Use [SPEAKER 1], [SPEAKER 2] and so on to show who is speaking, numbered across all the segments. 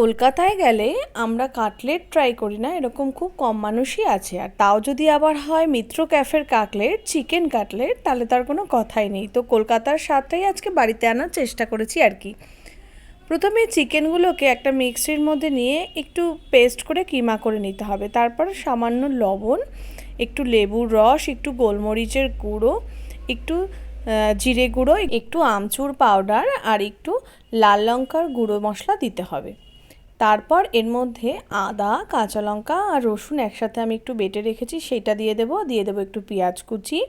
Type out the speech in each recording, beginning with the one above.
[SPEAKER 1] কলকাতায় গেলে আমরা কাটলেট ট্রাই করি না, এরকম খুব কম মানুষই আছে। আর তাও যদি আবার হয় মিত্র ক্যাফের কাটলেট, চিকেন কাটলেট, তাহলে তার কোনো কথাই নেই। তো কলকাতার স্বাদটাই আজকে বাড়িতে আনার চেষ্টা করেছি আর কি। প্রথমে চিকেনগুলোকে একটা মিক্সির মধ্যে নিয়ে একটু পেস্ট করে কিমা করে নিতে হবে। তারপর সামান্য লবণ, একটু লেবুর রস, একটু গোলমরিচের গুঁড়ো, একটু জিরে গুঁড়ো, একটু আমচুর পাউডার আর একটু লাল লঙ্কার গুঁড়ো মশলা দিতে হবে। তারপর এর মধ্যে আদা, কাঁচা লঙ্কা আর রসুন একসাথে আমি একটু বেটে রেখেছি, সেটা দিয়ে দেবো দিয়ে দেবো একটু পেঁয়াজ কুচি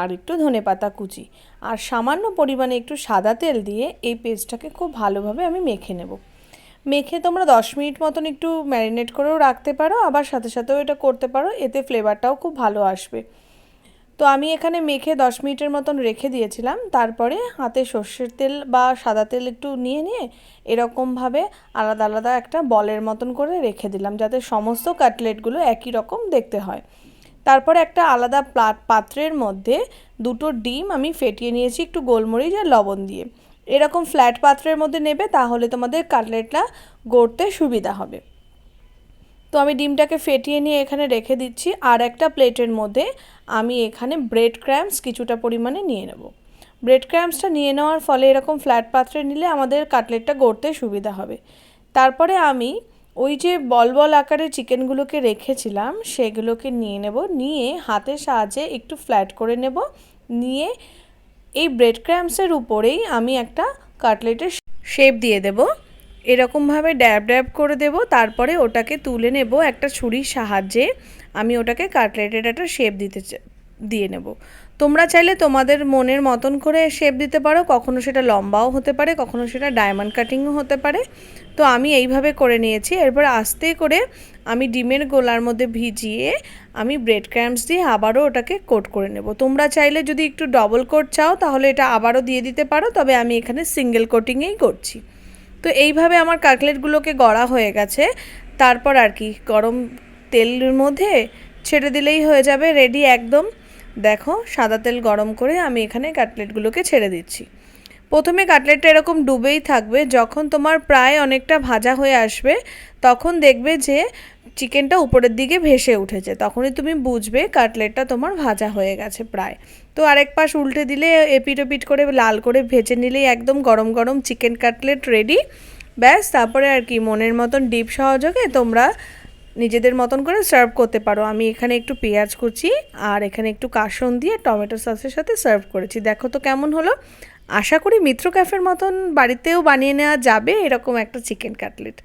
[SPEAKER 1] আর একটু ধনেপাতা কুচি। আর সামান্য পরিমাণে একটু সাদা তেল দিয়ে এই পেস্টটাকে খুব ভালোভাবে আমি মেখে নেব। মেখে তোমরা দশ মিনিট মতন একটু ম্যারিনেট করেও রাখতে পারো, আবার সাথে সাথেও এটা করতে পারো, এতে ফ্লেভারটাও খুব ভালো আসবে। তো আমি এখানে মেখে দশ মিনিটের মতন রেখে দিয়েছিলাম। তারপরে হাতে সর্ষের তেল বা সাদা তেল একটু নিয়ে নিয়ে এরকমভাবে আলাদা আলাদা একটা বলের মতন করে রেখে দিলাম, যাতে সমস্ত কাটলেটগুলো একই রকম দেখতে হয়। তারপর একটা আলাদা পাত্রের মধ্যে দুটো ডিম আমি ফেটিয়ে নিয়েছি একটু গোলমরিচ আর লবণ দিয়ে। এরকম ফ্ল্যাট পাত্রের মধ্যে নেবে, তাহলে তোমাদের কাটলেটটা গড়তে সুবিধা হবে। তো আমি ডিমটাকে ফেটিয়ে নিয়ে এখানে রেখে দিচ্ছি আর একটা প্লেটের মধ্যে আমি এখানে ব্রেড ক্র্যাম্পস কিছুটা পরিমাণে নিয়ে নেব। ব্রেড ক্র্যাম্পসটা নিয়ে নেওয়ার ফলে এরকম ফ্ল্যাট পাত্রে নিলে আমাদের কাটলেটটা গড়তে সুবিধা হবে। তারপরে আমি ওই যে বল বল আকারে চিকেনগুলোকে রেখেছিলাম, সেগুলোকে নিয়ে নেব, নিয়ে হাতের সাহায্যে একটু ফ্ল্যাট করে নেব, নিয়ে এই ব্রেড ক্র্যাম্পসের উপরেই আমি একটা কাটলেটের শেপ দিয়ে দেব। এরকমভাবে ড্যাব ড্যাব করে দেব, তারপরে ওটাকে তুলে নেব একটা ছুরির সাহায্যে। আমি ওটাকে কাটলেটের একটা শেপ দিতে দিয়ে নেব। তোমরা চাইলে তোমাদের মনের মতন করে শেপ দিতে পারো, কখনো সেটা লম্বাও হতে পারে, কখনো সেটা ডায়মন্ড কাটিংও হতে পারে। তো আমি এইভাবে করে নিয়েছি। এরপর আস্তে করে আমি ডিমের গোলার মধ্যে ভিজিয়ে আমি ব্রেড ক্র্যাম্পস দিয়ে আবারও ওটাকে কোট করে নেব। তোমরা চাইলে যদি একটু ডবল কোট চাও, তাহলে এটা আবারও দিয়ে দিতে পারো, তবে আমি এখানে সিঙ্গেল কোটিংয়েই করছি। তো এইভাবে আমার কাটলেটগুলোকে গড়া হয়ে গেছে। তারপর আর কি, গরম তেলের মধ্যে ছেড়ে দিলেই হয়ে যাবে রেডি একদম। দেখো, সাদা তেল গরম করে আমি এখানে কাটলেটগুলোকে ছেড়ে দিচ্ছি। প্রথমে কাটলেটটা এরকম ডুবেই থাকবে, যখন তোমার প্রায় অনেকটা ভাজা হয়ে আসবে, তখন দেখবে যে চিকেনটা উপরের দিকে ভেসে উঠেছে, তখনই তুমি বুঝবে কাটলেটটা তোমার ভাজা হয়ে গেছে প্রায়। তো আরেক পাশ উল্টে দিলে এপিট ওপিট করে লাল করে ভেজে নিলেই একদম গরম গরম চিকেন কাটলেট রেডি ব্যাস, তারপরে আর কি, মনের মতন ডিপ সহযোগে তোমরা নিজেদের মতন করে সার্ভ করতে পারো। আমি এখানে একটু পেঁয়াজ কুচি আর এখানে একটু কাসন দিয়ে টমেটো সসের সাথে সার্ভ করেছি। দেখো তো কেমন হলো। আশা করি মিত্র ক্যাফের মতন বাড়িতেও বানিয়ে নেওয়া যাবে এরকম একটা চিকেন কাটলেট।